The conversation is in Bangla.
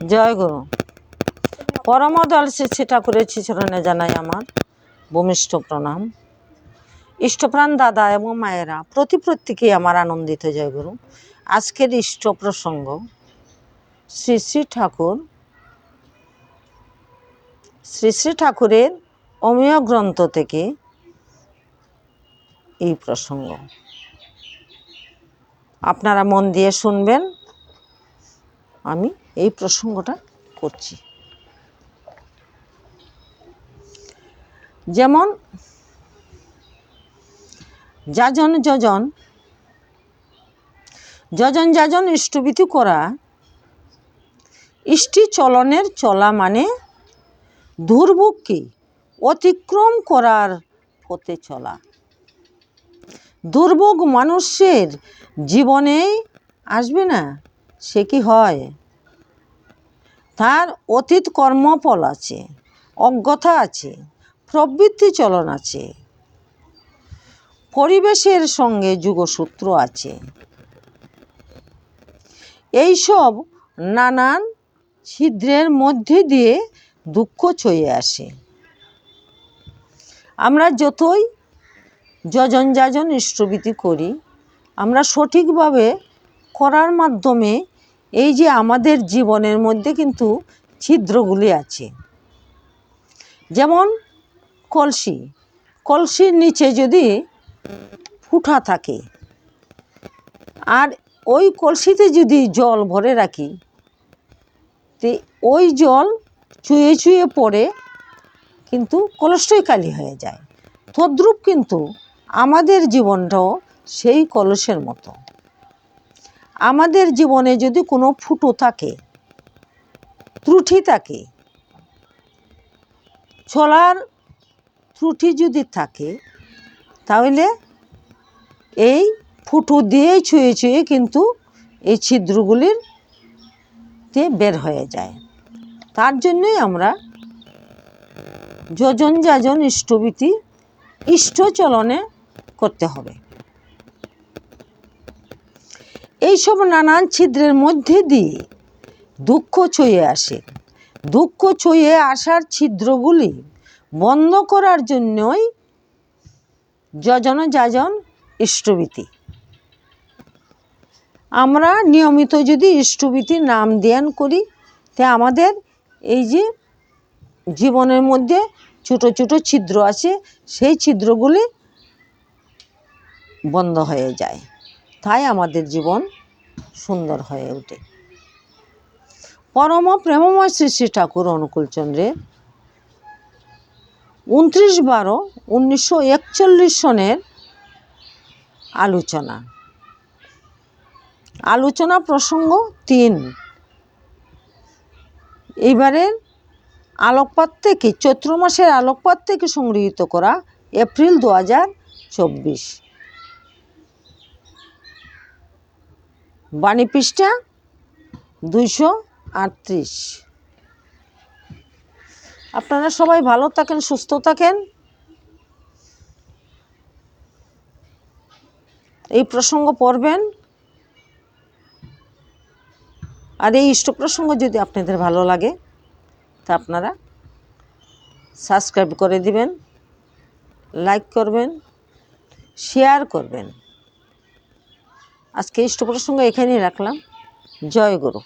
জয় গুরু পরমদল শ্রী ঠাকুরের চিচরণে জানাই আমার ভূমিষ্ঠ প্রণাম। ইষ্টপ্রাণ দাদা এবং মায়েরা, প্রতি প্রত্যেকেই আমার আনন্দিত জয়গুরু আজকের ইষ্ট প্রসঙ্গ, শ্রী শ্রী ঠাকুর, শ্রী শ্রী ঠাকুরের অমীয় গ্রন্থ থেকে এই প্রসঙ্গ। আপনারা মন দিয়ে শুনবেন আমি এই প্রসঙ্গটা করছি। যেমন, যাজন যজন যজন যাজন ইষ্টবিতি করা, ইষ্টি চলনের চলা মানে দুর্ভোগকে অতিক্রম করার পথে চলা। দুর্ভোগ মানুষের জীবনেই আসবে না। সে কি হয়? তার অতীত কর্মফল আছে, অজ্ঞতা আছে, প্রবৃত্তি চলন আছে, পরিবেশের সঙ্গে যুগসূত্র আছে। এইসব নানান ছিদ্রের মধ্যে দিয়ে দুঃখ ছয়ে আসে। আমরা যতই যজন যাজন ইষ্টবীতি করি, আমরা সঠিকভাবে করার মাধ্যমে এই যে আমাদের জীবনের মধ্যে কিন্তু ছিদ্রগুলি আছে। যেমন কলসি। কলসির নিচে যদি ফুটা থাকে, আর ওই কলসিতে যদি জল ভরে রাখি, তে ওই জল চুয়ে চুয়ে পড়ে কিন্তু কলসটাই কালি হয়ে যায়। তদ্রূপ কিন্তু আমাদের জীবনটাও সেই কলসের মতো। আমাদের জীবনে যদি কোনো ফুটো থাকে, ত্রুটি থাকে, চলার ত্রুটি যদি থাকে, তাহলে এই ফুটো দিয়ে ছুঁয়ে ছুঁয়ে কিন্তু এই ছিদ্রগুলির তে বের হয়ে যায়। তার জন্যই আমরা যজন যাজন ইষ্টবীতি ইষ্টচলনে করতে হবে। এইসব নানান ছিদ্রের মধ্যে দিয়ে দুঃখ ছুঁয়ে আসে। দুঃখ ছুঁয়ে আসার ছিদ্রগুলি বন্ধ করার জন্যই যজন যাজন ইষ্টবীতি আমরা নিয়মিত যদি ইষ্টবীতির নাম ধ্যান করি, তে আমাদের এই যে জীবনের মধ্যে ছোট ছোট ছিদ্র আছে, সেই ছিদ্রগুলি বন্ধ হয়ে যায়। তাই আমাদের জীবন সুন্দর হয়ে ওঠে। পরম প্রেমময় শ্রী শ্রী ঠাকুর অনুকূলচন্দ্রের উনত্রিশ বারো উনিশশো একচল্লিশ সনের আলোচনা। আলোচনা প্রসঙ্গ তিন। এইবারের আলোকপাত থেকে, চৈত্র মাসের আলোকপাত থেকে সংগৃহীত করা এপ্রিল দু হাজার চব্বিশ। বাণী পৃষ্ঠা দুইশো আটত্রিশ। আপনারা সবাই ভালো থাকেন, সুস্থ থাকেন। এই প্রসঙ্গ পড়বেন। আর এই ইষ্ট প্রসঙ্গ যদি আপনাদের ভালো লাগে, তা আপনারা সাবস্ক্রাইব করে দিবেন, লাইক করবেন, শেয়ার করবেন। আজকে ইষ্ট প্রসঙ্গ এখানেই রাখলাম। জয় গুরু।